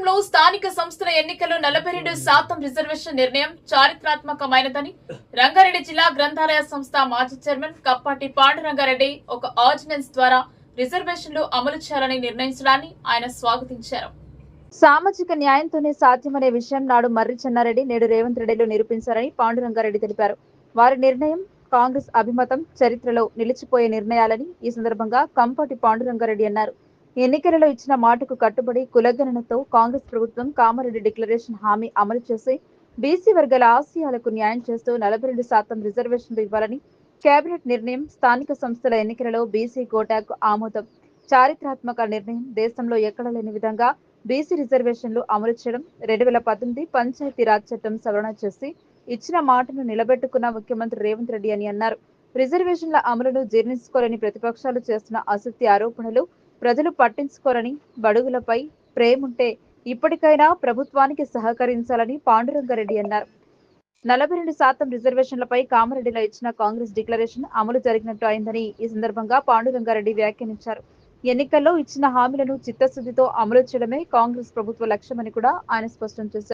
రాష్ట్రంలో స్థానిక సంస్థల ఎన్నికల్లో నలభై రెండు శాతం రిజర్వేషన్ నిర్ణయం చారిత్రాత్మకమైనదని రంగారెడ్డి జిల్లా గ్రంథాలయ సంస్థ మాజీ చైర్మన్ కప్పాటి పాండురంగారెడ్డి ఒక ఆర్డినెన్స్ ద్వారా రిజర్వేషన్లు అమలు చేయాలని నిర్ణయించడాన్ని ఆయన స్వాగతించారు. సామాజిక న్యాయంతోనే సాధ్యమనే విషయం నాడు మర్రి చెన్నారెడ్డి నేడు రేవంత్ రెడ్డిలో నిరూపించారని పాండురంగారెడ్డి తెలిపారు. వారి నిర్ణయం కాంగ్రెస్ అభిమతం చరిత్రలో నిలిచిపోయే నిర్ణయాలని ఈ సందర్భంగా కంపాటి పాండురంగారెడ్డి అన్నారు. ఎన్నికలలో ఇచ్చిన మాటకు కట్టుబడి కులగణనతో కాంగ్రెస్ ప్రభుత్వం కామారెడ్డి డిక్లరేషన్ హామీ అమలు చేసి బీసీ వర్గాల ఆశయాలకు న్యాయం చేస్తూ నలభై రెండు శాతం రిజర్వేషన్లు ఇవ్వాలని కేబినెట్ నిర్ణయం స్థానిక సంస్థల ఎన్నికలలో బీసీ కోటాకు ఆమోదం. చారిత్రాత్మక నిర్ణయం దేశంలో ఎక్కడ లేని విధంగా బీసీ రిజర్వేషన్లు అమలు చేయడం రెండు వేల పద్దెనిమిది పంచాయతీ రాజ్ చట్టం సవరణ చేసి ఇచ్చిన మాటను నిలబెట్టుకున్న ముఖ్యమంత్రి రేవంత్ రెడ్డి అని అన్నారు. రిజర్వేషన్ల అమలును జీర్ణించుకోలేని ప్రతిపక్షాలు చేస్తున్న అసత్య ఆరోపణలు ప్రజలు పట్టించుకోరని బడుగులపై ప్రేముంటే ఇప్పటికైనా ప్రభుత్వానికి సహకరించాలని పాండురంగారెడ్డి అన్నారు. నలభై రెండు శాతం రిజర్వేషన్లపై కామారెడ్డిలో ఇచ్చిన కాంగ్రెస్ డిక్లరేషన్ అమలు జరిగినట్టు అయిందని ఈ సందర్భంగా పాండురంగారెడ్డి వ్యాఖ్యానించారు. ఎన్నికల్లో ఇచ్చిన హామీలను చిత్తశుద్ధితో అమలు చేయడమే కాంగ్రెస్ ప్రభుత్వ లక్ష్యమని కూడా ఆయన స్పష్టం చేశారు.